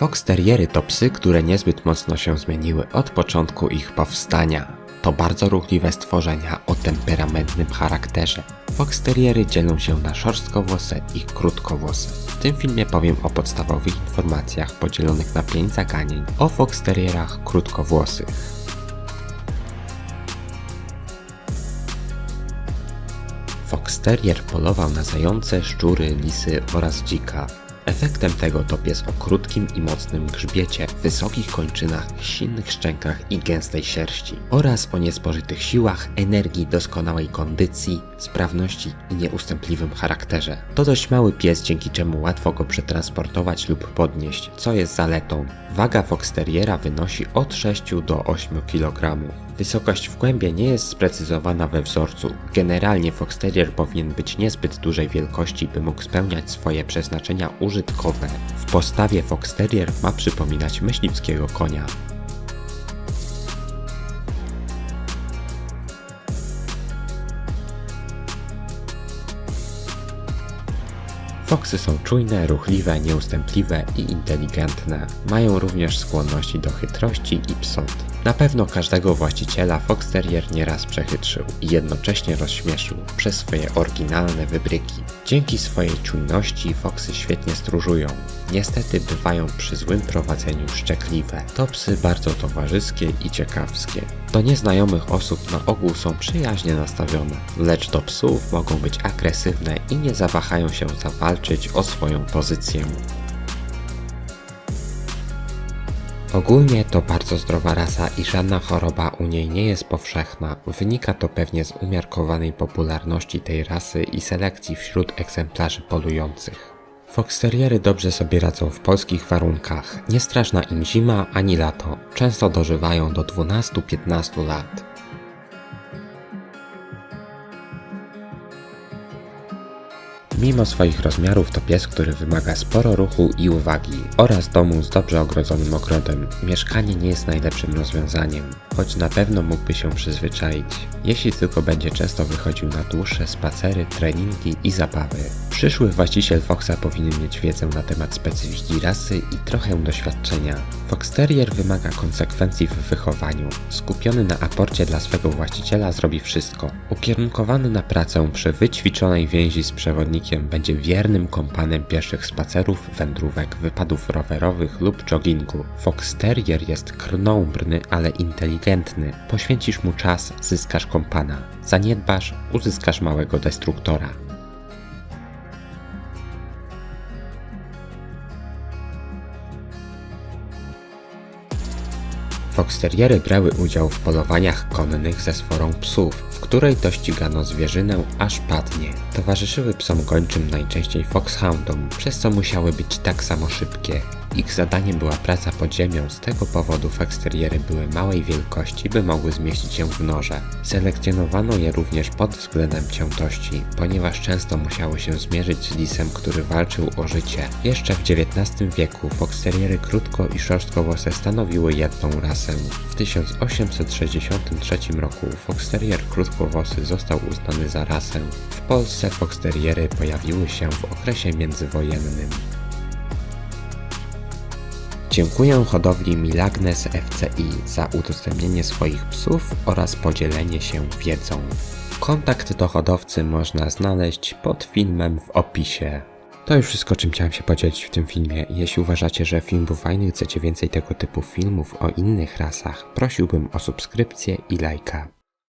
Fox Terriery to psy, które niezbyt mocno się zmieniły od początku ich powstania. To bardzo ruchliwe stworzenia o temperamentnym charakterze. Fox Terriery dzielą się na szorstkowłose i krótkowłose. W tym filmie powiem o podstawowych informacjach podzielonych na 5 zaganień o Fox Terrierach krótkowłosych. Fox Terrier polował na zające, szczury, lisy oraz dzika. Efektem tego to pies o krótkim i mocnym grzbiecie, wysokich kończynach, silnych szczękach i gęstej sierści oraz o niespożytych siłach, energii, doskonałej kondycji, sprawności i nieustępliwym charakterze. To dość mały pies, dzięki czemu łatwo go przetransportować lub podnieść, co jest zaletą. Waga Fox Terriera wynosi od 6 do 8 kg. Wysokość w kłębie nie jest sprecyzowana we wzorcu. Generalnie Fox Terrier powinien być niezbyt dużej wielkości, by mógł spełniać swoje przeznaczenia. W postawie Fox Terrier ma przypominać myśliwskiego konia. Foksy są czujne, ruchliwe, nieustępliwe i inteligentne. Mają również skłonności do chytrości i psot. Na pewno każdego właściciela Fox Terrier nieraz przechytrzył i jednocześnie rozśmieszył przez swoje oryginalne wybryki. Dzięki swojej czujności Foxy świetnie stróżują. Niestety bywają przy złym prowadzeniu szczekliwe. To psy bardzo towarzyskie i ciekawskie. Do nieznajomych osób na ogół są przyjaźnie nastawione, lecz do psów mogą być agresywne i nie zawahają się zawalczyć o swoją pozycję. Ogólnie to bardzo zdrowa rasa i żadna choroba u niej nie jest powszechna. Wynika to pewnie z umiarkowanej popularności tej rasy i selekcji wśród egzemplarzy polujących. Foxteriery dobrze sobie radzą w polskich warunkach. Nie straszna im zima ani lato. Często dożywają do 12-15 lat. Mimo swoich rozmiarów to pies, który wymaga sporo ruchu i uwagi oraz domu z dobrze ogrodzonym ogrodem. Mieszkanie nie jest najlepszym rozwiązaniem, choć na pewno mógłby się przyzwyczaić, jeśli tylko będzie często wychodził na dłuższe spacery, treningi i zabawy. Przyszły właściciel Foxa powinien mieć wiedzę na temat specyfiki rasy i trochę doświadczenia. Fox Terrier wymaga konsekwencji w wychowaniu. Skupiony na aporcie dla swego właściciela zrobi wszystko. Ukierunkowany na pracę przy wyćwiczonej więzi z przewodnikiem będzie wiernym kompanem pieszych spacerów, wędrówek, wypadów rowerowych lub joggingu. Fox Terrier jest krnąbrny, ale inteligentny. Poświęcisz mu czas, zyskasz kompana. Zaniedbasz, uzyskasz małego destruktora. Foxteriery brały udział w polowaniach konnych ze sforą psów, w której to ścigano zwierzynę aż padnie. Towarzyszyły psom gończym najczęściej foxhoundom, przez co musiały być tak samo szybkie. Ich zadaniem była praca pod ziemią, z tego powodu foxteriery były małej wielkości, by mogły zmieścić się w norze. Selekcjonowano je również pod względem ciętości, ponieważ często musiały się zmierzyć z lisem, który walczył o życie. Jeszcze w XIX wieku foxteriery krótko i szorstkowłose stanowiły jedną rasę. W 1863 roku foxterier krótkowłosy został uznany za rasę. W Polsce foxteriery pojawiły się w okresie międzywojennym. Dziękuję hodowli Milagnes FCI za udostępnienie swoich psów oraz podzielenie się wiedzą. Kontakt do hodowcy można znaleźć pod filmem w opisie. To już wszystko, czym chciałem się podzielić w tym filmie. Jeśli uważacie, że film był fajny i chcecie więcej tego typu filmów o innych rasach, prosiłbym o subskrypcję i lajka.